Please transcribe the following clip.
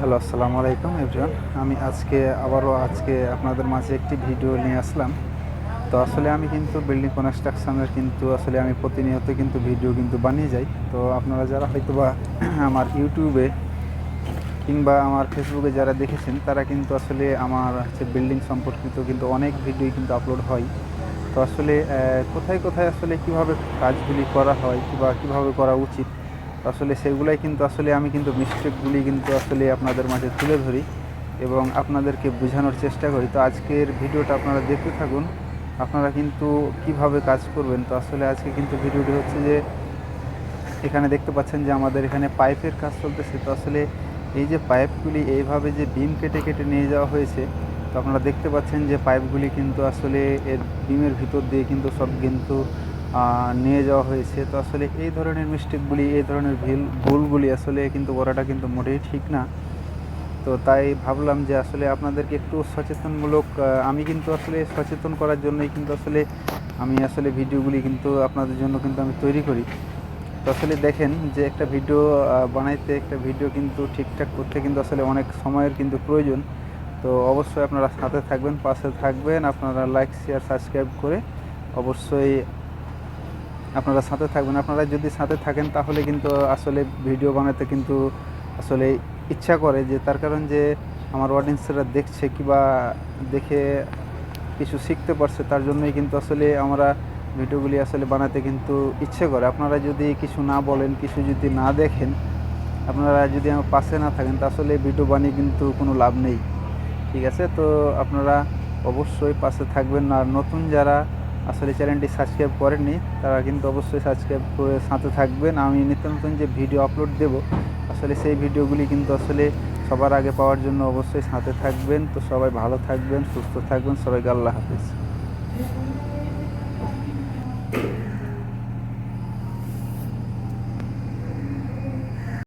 Hello, আসসালামু আলাইকুম everyone. আমি আজকে আবারও আজকে আপনাদের মাঝে একটি ভিডিও নিয়ে আসলাম। তো আসলে আমি কিন্তু বিল্ডিং কনস্ট্রাকশনের কিন্তু আসলে আমি প্রতিনিয়ত কিন্তু ভিডিও কিন্তু বানিয়ে যাই। তো আপনারা যারা হয়তো বা আমার ইউটিউবে কিংবা আমার ফেসবুকে যারা দেখেছেন, তারা কিন্তু আসলে আমার হচ্ছে বিল্ডিং সম্পর্কিত কিন্তু অনেক ভিডিও কিন্তু আপলোড হয়। তো আসলে কোথায় কোথায় আসলে কীভাবে কাজগুলি করা হয় কিংবা কীভাবে করা উচিত আসলে সেগুলাই কিন্তু আসলে আমি কিন্তু মিস্টেকগুলি কিন্তু আসলে আপনাদের মাঝে তুলে ধরি এবং আপনাদেরকে বোঝানোর চেষ্টা করি। তো আজকের ভিডিওটা আপনারা দেখতে থাকুন, আপনারা কিন্তু কীভাবে কাজ করবেন। তো আসলে আজকে কিন্তু ভিডিওটি হচ্ছে যে, এখানে দেখতে পাচ্ছেন যে আমাদের এখানে পাইপের কাজ চলতেছে। তো আসলে এই যে পাইপগুলি এইভাবে যে বিম কেটে কেটে নিয়ে যাওয়া হয়েছে, তো আপনারা দেখতে পাচ্ছেন যে পাইপগুলি কিন্তু আসলে এর বিমের ভিতর দিয়ে কিন্তু সব কিন্তু নিয়ে যাওয়া হয়েছে। তো আসলে এই ধরনের মিস্টেকগুলি এই ধরনের ভিল, ভুলগুলি আসলে কিন্তু করাটা কিন্তু মোটেই ঠিক না। তো তাই ভাবলাম যে আসলে আপনাদেরকে একটু সচেতনমূলক আমি কিন্তু আসলে সচেতন করার জন্যই কিন্তু আসলে আমি আসলে ভিডিওগুলি কিন্তু আপনাদের জন্য কিন্তু আমি তৈরি করি। তো আসলে দেখেন যে একটা ভিডিও বানাইতে একটা ভিডিও কিন্তু ঠিকঠাক করতে কিন্তু আসলে অনেক সময়ের কিন্তু প্রয়োজন। তো অবশ্যই আপনারা সাথে থাকবেন, পাশে থাকবেন। আপনারা লাইক শেয়ার সাবস্ক্রাইব করে অবশ্যই আপনারা সাথে থাকবেন। আপনারা যদি সাথে থাকেন, তাহলে কিন্তু আসলে ভিডিও বানাতে কিন্তু আসলে ইচ্ছা করে যে, তার কারণ যে, আমার অডিয়েন্সরা দেখছে কিবা দেখে কিছু শিখতে পারছে, তার জন্যই কিন্তু আসলে আমরা ভিডিওগুলি আসলে বানাতে কিন্তু ইচ্ছে করে। আপনারা যদি কিছু না বলেন, কিছু যদি না দেখেন, আপনারা যদি আমার পাশে না থাকেন, তা আসলে ভিডিও বানিয়ে কিন্তু কোনো লাভ নেই। ঠিক আছে? তো আপনারা অবশ্যই পাশে থাকবেন। আর নতুন যারা আসলে চ্যানেলটি সাবস্ক্রাইব করেননি, তারা কিন্তু অবশ্যই সাবস্ক্রাইব করে সাথে থাকবেন। আমি নিত্য নতুন যে ভিডিও আপলোড দেব, আসলে সেই ভিডিওগুলি কিন্তু আসলে সবার আগে পাওয়ার জন্য অবশ্যই সাথে থাকবেন। তো সবাই ভালো থাকবেন, সুস্থ থাকবেন। সবাইকে আল্লাহ হাফিজ।